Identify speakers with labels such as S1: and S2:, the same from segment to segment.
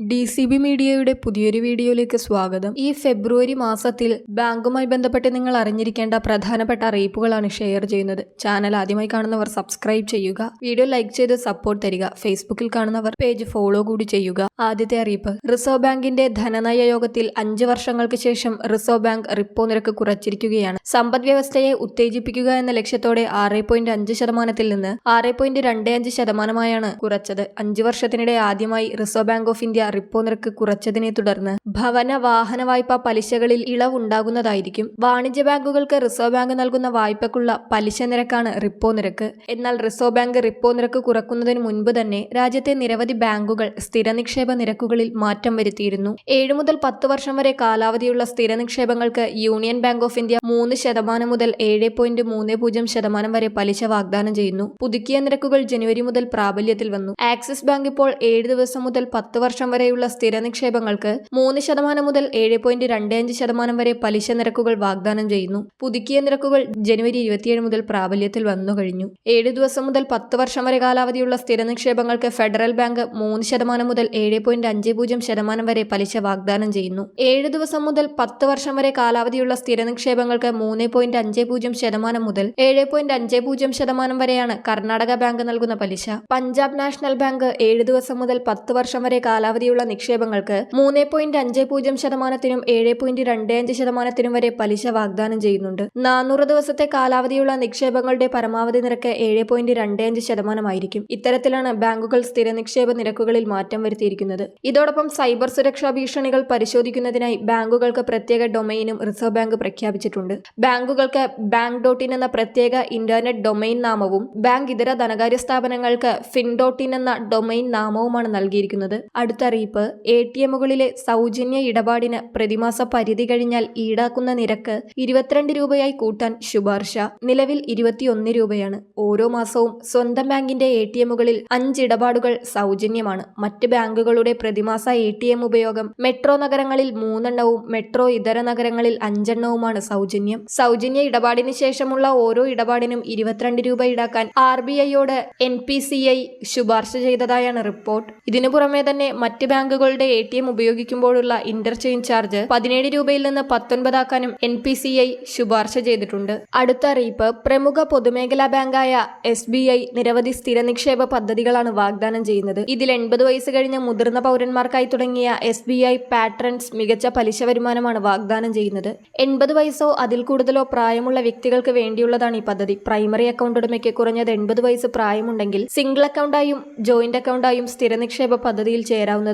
S1: D C B മീഡിയയുടെ പുതിയൊരു വീഡിയോയിലേക്ക് സ്വാഗതം. ഈ ഫെബ്രുവരി മാസത്തിൽ ബാങ്കുമായി ബന്ധപ്പെട്ട് നിങ്ങൾ അറിഞ്ഞിരിക്കേണ്ട പ്രധാനപ്പെട്ട അറിയിപ്പുകളാണ് ഷെയർ ചെയ്യുന്നത്. ചാനൽ ആദ്യമായി കാണുന്നവർ സബ്സ്ക്രൈബ് ചെയ്യുക. വീഡിയോ ലൈക്ക് ചെയ്ത് സപ്പോർട്ട് തരിക. ഫേസ്ബുക്കിൽ കാണുന്നവർ പേജ് ഫോളോ കൂടി ചെയ്യുക. ആദ്യത്തെ അറിയിപ്പ്. റിസർവ് ബാങ്കിന്റെ ധനനയ യോഗത്തിൽ അഞ്ച് വർഷങ്ങൾക്ക് ശേഷം റിസർവ് ബാങ്ക് റിപ്പോ നിരക്ക് കുറച്ചിരിക്കുകയാണ്. സമ്പദ് വ്യവസ്ഥയെ ഉത്തേജിപ്പിക്കുക എന്ന ലക്ഷ്യത്തോടെ ആറ് പോയിന്റ് അഞ്ച് ശതമാനത്തിൽ നിന്ന് ആറ് പോയിന്റ് രണ്ട് അഞ്ച് ശതമാനമായാണ് കുറച്ചത്. അഞ്ച് വർഷത്തിനിടെ ആദ്യമായി Reserve Bank of India repo നിരക്ക് കുറച്ചതിനെ തുടർന്ന് ഭവന വാഹന വായ്പാ പലിശകളിൽ ഇളവുണ്ടാകുന്നതായിരിക്കും വാണിജ്യ ബാങ്കുകൾക്ക് റിസർവ് ബാങ്ക് നൽകുന്ന വായ്പക്കുള്ള പലിശ നിരക്കാണ് റിപ്പോ നിരക്ക്. എന്നാൽ റിസർവ് ബാങ്ക് റിപ്പോ നിരക്ക് കുറക്കുന്നതിന് മുൻപ് തന്നെ രാജ്യത്തെ നിരവധി ബാങ്കുകൾ സ്ഥിര നിക്ഷേപ നിരക്കുകളിൽ മാറ്റം വരുത്തിയിരുന്നു. ഏഴ് മുതൽ പത്ത് വർഷം വരെ കാലാവധിയുള്ള സ്ഥിര നിക്ഷേപങ്ങൾക്ക് യൂണിയൻ ബാങ്ക് ഓഫ് ഇന്ത്യ മൂന്ന് ശതമാനം മുതൽ ഏഴ് പോയിന്റ് മൂന്ന് പൂജ്യം ശതമാനം വരെ പലിശ വാഗ്ദാനം ചെയ്യുന്നു. പുതുക്കിയ നിരക്കുകൾ ജനുവരി മുതൽ പ്രാബല്യത്തിൽ വന്നു. ആക്സിസ് ബാങ്ക് ഇപ്പോൾ ഏഴ് ദിവസം മുതൽ പത്ത് വർഷം വരെയുള്ള സ്ഥിര നിക്ഷേപങ്ങൾക്ക് മൂന്ന് ശതമാനം മുതൽ ഏഴ് പോയിന്റ് രണ്ട് അഞ്ച് ശതമാനം വരെ പലിശ നിരക്കുകൾ വാഗ്ദാനം ചെയ്യുന്നു. പുതുക്കിയ നിരക്കുകൾ ജനുവരി ഇരുപത്തിയേഴ് മുതൽ പ്രാബല്യത്തിൽ വന്നു കഴിഞ്ഞു. ഏഴ് ദിവസം മുതൽ പത്ത് വർഷം വരെ കാലാവധിയുള്ള സ്ഥിര നിക്ഷേപങ്ങൾക്ക് ഫെഡറൽ ബാങ്ക് മൂന്ന് ശതമാനം മുതൽ ഏഴ് പോയിന്റ് അഞ്ച് പൂജ്യം ശതമാനം വരെ പലിശ വാഗ്ദാനം ചെയ്യുന്നു. ഏഴ് ദിവസം മുതൽ പത്ത് വർഷം വരെ കാലാവധിയുള്ള സ്ഥിര നിക്ഷേപങ്ങൾക്ക് മൂന്ന് പോയിന്റ് അഞ്ച് പൂജ്യം ശതമാനം മുതൽ ഏഴ് പോയിന്റ് അഞ്ച് പൂജ്യം ശതമാനം വരെയാണ് കർണാടക ബാങ്ക് നൽകുന്ന പലിശ. പഞ്ചാബ് നാഷണൽ ബാങ്ക് ഏഴ് ദിവസം മുതൽ പത്ത് വർഷം വരെ കാലാവധിയുള്ള നിക്ഷേപങ്ങൾക്ക് മൂന്ന് പോയിന്റ് അഞ്ച് പൂജ്യം ശതമാനത്തിനും ഏഴ് പോയിന്റ് രണ്ട് അഞ്ച് ശതമാനത്തിനും വരെ പലിശ വാഗ്ദാനം ചെയ്യുന്നുണ്ട്. നാനൂറ് ദിവസത്തെ കാലാവധിയുള്ള നിക്ഷേപങ്ങളുടെ പരമാവധി നിരക്ക് ഏഴ് പോയിന്റ് രണ്ട് അഞ്ച് ശതമാനമായിരിക്കും. ഇത്തരത്തിലാണ് ബാങ്കുകൾ സ്ഥിര നിക്ഷേപ നിരക്കുകളിൽ മാറ്റം വരുത്തിയിരിക്കുന്നത്. ഇതോടൊപ്പം സൈബർ സുരക്ഷാ ഭീഷണികൾ പരിശോധിക്കുന്നതിനായി ബാങ്കുകൾക്ക് പ്രത്യേക ഡൊമൈനും റിസർവ് ബാങ്ക് പ്രഖ്യാപിച്ചിട്ടുണ്ട്. ബാങ്കുകൾക്ക് ബാങ്ക് ഡോട്ട് ഇൻ എന്ന പ്രത്യേക ഇന്റർനെറ്റ് ഡൊമൈൻ നാമവും ബാങ്ക് ഇതര ധനകാര്യ സ്ഥാപനങ്ങൾക്ക് ഫിൻ ഡോട്ട് ഇൻ എന്ന ഡൊമൈൻ നാമവുമാണ് നൽകിയിരിക്കുന്നത്. അടുത്ത അറിയിപ്പ് എ ടി എമ്മുകളിലെ സൗജന്യ ഇടപാടിന് പ്രതിമാസ പരിധി കഴിഞ്ഞാൽ ഈടാക്കുന്ന നിരക്ക് ഇരുപത്തിരണ്ട് രൂപയായി കൂട്ടാൻ ശുപാർശ. നിലവിൽ ഇരുപത്തിയൊന്ന് രൂപയാണ്. ഓരോ മാസവും സ്വന്തം ബാങ്കിന്റെ എ ടി എമ്മുകളിൽ അഞ്ച് ഇടപാടുകൾ സൗജന്യമാണ്. മറ്റ് ബാങ്കുകളുടെ പ്രതിമാസ എ ടി എം ഉപയോഗം മെട്രോ നഗരങ്ങളിൽ മൂന്നെണ്ണവും മെട്രോ ഇതര നഗരങ്ങളിൽ അഞ്ചെണ്ണവുമാണ് സൗജന്യം. സൗജന്യ ഇടപാടിന് ശേഷമുള്ള ഓരോ ഇടപാടിനും ഇരുപത്തിരണ്ട് രൂപ ഈടാക്കാൻ ആർ ബി ഐയോട് എൻ പി സി ഐ ശുപാർശ ചെയ്തതായാണ് റിപ്പോർട്ട്. ഇതിനു പുറമെ തന്നെ മറ്റ് ബാങ്കുകളുടെ എ ടി എം ഉപയോഗിക്കുമ്പോഴുള്ള ഇന്റർചേഞ്ച് ചാർജ് പതിനേഴ് രൂപയിൽ നിന്ന് പത്തൊൻപതാക്കാനും എൻ പി സി ഐ ശുപാർശ ചെയ്തിട്ടുണ്ട്. അടുത്ത അറിയിപ്പ് പ്രമുഖ പൊതുമേഖലാ ബാങ്കായ എസ് ബി ഐ നിരവധി സ്ഥിര നിക്ഷേപ പദ്ധതികളാണ് വാഗ്ദാനം ചെയ്യുന്നത്. ഇതിൽ എൺപത് വയസ്സ് കഴിഞ്ഞ മുതിർന്ന പൗരന്മാർക്കായി തുടങ്ങിയ എസ് ബി ഐ പാട്രൺസ് മികച്ച പലിശ വരുമാനമാണ് വാഗ്ദാനം ചെയ്യുന്നത്. എൺപത് വയസ്സോ അതിൽ കൂടുതലോ പ്രായമുള്ള വ്യക്തികൾക്ക് വേണ്ടിയുള്ളതാണ് ഈ പദ്ധതി. പ്രൈമറി അക്കൗണ്ട് ഉടമയ്ക്ക് കുറഞ്ഞത് എൺപത് വയസ്സ് പ്രായമുണ്ടെങ്കിൽ സിംഗിൾ അക്കൗണ്ടായും ജോയിന്റ് അക്കൗണ്ടായും സ്ഥിര നിക്ഷേപ പദ്ധതിയിൽ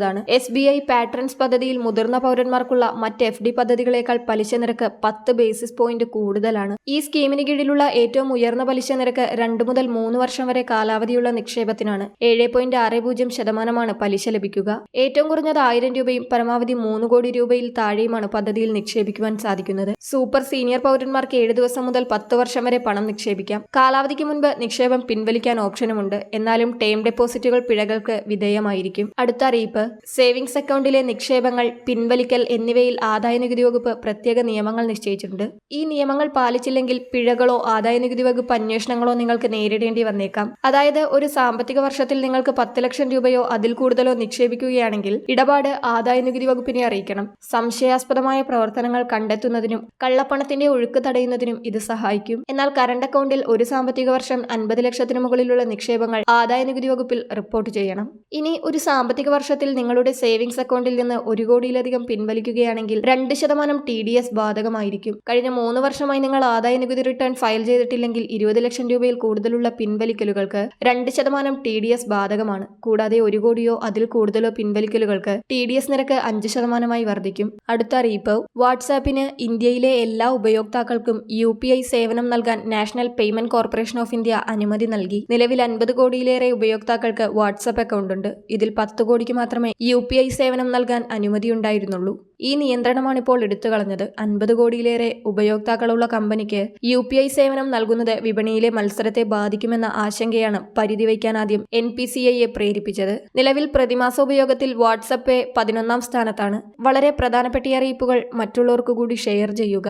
S1: ചേരാവുന്നതാണ് എസ് ബി ഐ പാട്രൺസ് പദ്ധതിയിൽ മുതിർന്ന പൗരന്മാർക്കുള്ള മറ്റ് എഫ് ഡി പദ്ധതികളേക്കാൾ പലിശ നിരക്ക് പത്ത് ബേസിസ് പോയിന്റ് കൂടുതലാണ്. ഈ സ്കീമിന് കീഴിലുള്ള ഏറ്റവും ഉയർന്ന പലിശ നിരക്ക് രണ്ട് മുതൽ മൂന്ന് വർഷം വരെ കാലാവധിയുള്ള നിക്ഷേപത്തിനാണ്. ഏഴ് പോയിന്റ് ആറ് പൂജ്യം ശതമാനമാണ് പലിശ ലഭിക്കുക. ഏറ്റവും കുറഞ്ഞത് ആയിരം രൂപയും പരമാവധി മൂന്ന് കോടി രൂപയിൽ താഴെയുമാണ് പദ്ധതിയിൽ നിക്ഷേപിക്കുവാൻ സാധിക്കുന്നത്. സൂപ്പർ സീനിയർ പൗരന്മാർക്ക് ഏഴ് ദിവസം മുതൽ പത്ത് വർഷം വരെ പണം നിക്ഷേപിക്കാം. കാലാവധിക്ക് മുൻപ് നിക്ഷേപം പിൻവലിക്കാൻ ഓപ്ഷനുമുണ്ട്. എന്നാലും ടേം ഡെപ്പോസിറ്റുകൾ പിഴകൾക്ക് വിധേയമായിരിക്കും. അടുത്ത അറിയിപ്പ്. സേവിങ്സ് അക്കൗണ്ടിലെ നിക്ഷേപങ്ങൾ പിൻവലിക്കൽ എന്നിവയിൽ ആദായ നികുതി വകുപ്പ് പ്രത്യേക നിയമങ്ങൾ നിശ്ചയിച്ചിട്ടുണ്ട്. ഈ നിയമങ്ങൾ പാലിച്ചില്ലെങ്കിൽ പിഴകളോ ആദായ നികുതി വകുപ്പ് അന്വേഷണങ്ങളോ നിങ്ങൾക്ക് നേരിടേണ്ടി വന്നേക്കാം. അതായത് ഒരു സാമ്പത്തിക വർഷത്തിൽ നിങ്ങൾക്ക് പത്ത് ലക്ഷം രൂപയോ അതിൽ കൂടുതലോ നിക്ഷേപിക്കുകയാണെങ്കിൽ ഇടപാട് ആദായ നികുതി വകുപ്പിനെ അറിയിക്കണം. സംശയാസ്പദമായ പ്രവർത്തനങ്ങൾ കണ്ടെത്തുന്നതിനും കള്ളപ്പണത്തിന്റെ ഒഴുക്ക് തടയുന്നതിനും ഇത് സഹായിക്കും. എന്നാൽ കറണ്ട് അക്കൗണ്ടിൽ ഒരു സാമ്പത്തിക വർഷം അൻപത് ലക്ഷത്തിന് മുകളിലുള്ള നിക്ഷേപങ്ങൾ ആദായ നികുതി വകുപ്പിൽ റിപ്പോർട്ട് ചെയ്യണം. ഇനി ഒരു സാമ്പത്തിക വർഷത്തിൽ നിങ്ങളുടെ സേവിങ്സ് അക്കൗണ്ടിൽ നിന്ന് ഒരു കോടിയിലധികം പിൻവലിക്കുകയാണെങ്കിൽ രണ്ട് ശതമാനം ടി ഡി എസ് ബാധകമായിരിക്കും. കഴിഞ്ഞ മൂന്ന് വർഷമായി നിങ്ങൾ ആദായ നികുതി റിട്ടേൺ ഫയൽ ചെയ്തിട്ടില്ലെങ്കിൽ ഇരുപത് ലക്ഷം രൂപയിൽ കൂടുതലുള്ള പിൻവലിക്കലുകൾക്ക് രണ്ട് ശതമാനം ടി ഡി എസ് ബാധകമാണ്. കൂടാതെ ഒരു കോടിയോ അതിൽ കൂടുതലോ പിൻവലിക്കലുകൾക്ക് ടി ഡി എസ് നിരക്ക് അഞ്ച് ശതമാനമായി വർദ്ധിക്കും. അടുത്ത അറിയിപ്പ് വാട്സാപ്പിന് ഇന്ത്യയിലെ എല്ലാ ഉപയോക്താക്കൾക്കും യു പി ഐ സേവനം നൽകാൻ National Payment Corporation of India അനുമതി നൽകി. നിലവിൽ അൻപത് കോടിയിലേറെ ഉപയോക്താക്കൾക്ക് വാട്സാപ്പ് അക്കൗണ്ട് ഉണ്ട്. ഇതിൽ പത്ത് കോടിക്ക് മാത്രമേ യു പി ഐ സേവനം നൽകാൻ അനുമതിയുണ്ടായിരുന്നുള്ളൂ. ഈ നിയന്ത്രണമാണ് ഇപ്പോൾ എടുത്തു കളഞ്ഞത് അൻപത് കോടിയിലേറെ ഉപയോക്താക്കളുള്ള കമ്പനിക്ക് യു പി ഐ സേവനം നൽകുന്നത് വിപണിയിലെ മത്സരത്തെ ബാധിക്കുമെന്ന ആശങ്കയാണ് പരിധി വയ്ക്കാൻ ആദ്യം എൻ പി സി ഐയെ പ്രേരിപ്പിച്ചത്. നിലവിൽ പ്രതിമാസ ഉപയോഗത്തിൽ വാട്സപ്പ് പതിനൊന്നാം സ്ഥാനത്താണ്. വളരെ പ്രധാനപ്പെട്ട അറിയിപ്പുകൾ മറ്റുള്ളവർക്കു കൂടി ഷെയർ ചെയ്യുക.